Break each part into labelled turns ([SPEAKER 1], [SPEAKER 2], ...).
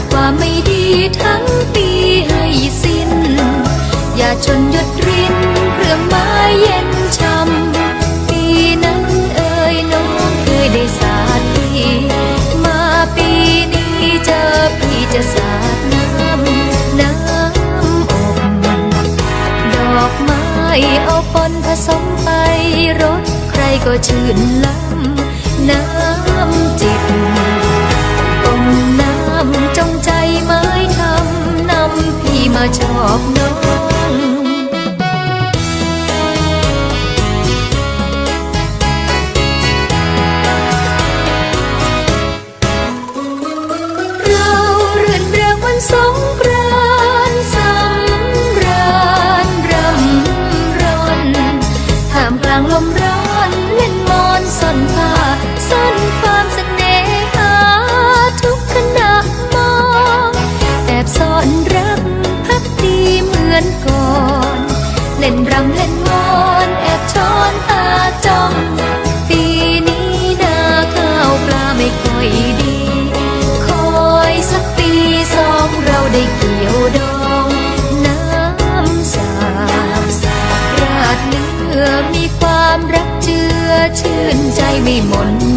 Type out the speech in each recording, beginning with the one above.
[SPEAKER 1] ดว่าไม่ดีทั้งปีให้สิ้น อย่าจนหยุดรินเพื่อมาเย็นช้ำปีนั้นเอ่ยน้องเคยได้สาดพี่มาปีนี้เจอพี่จะสาดน้ำน้ำอบดอกไม้เอาปนผสมไปรถใครก็ชื่นล้ำน้ำจำพี่ มือนก่อน เล่นรำเล่นมอนแอบช้อนตาจ้องปีนี้นาข้าวปลาไม่ค่อยดี คอยสักปีสองเราได้เกี่ยวดองน้ำสาบราดเนื้อมีความรักเจือชื่นใจไม่หม่น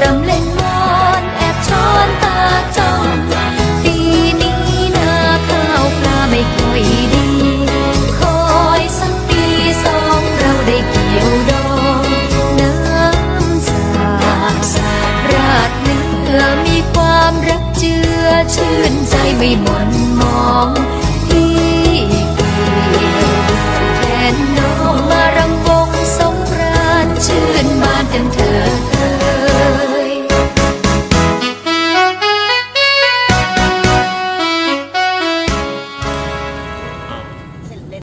[SPEAKER 1] รำเล่นมอนแอบช้อนตาจ้องปีนี้นาข้าวปลาไม่ค่อยดี คอยสักปีสองเราได้เกี่ยวดองน้ำสาบราดเนื้อมีความรักเจือชื่นใจไม่หม่นมองพี่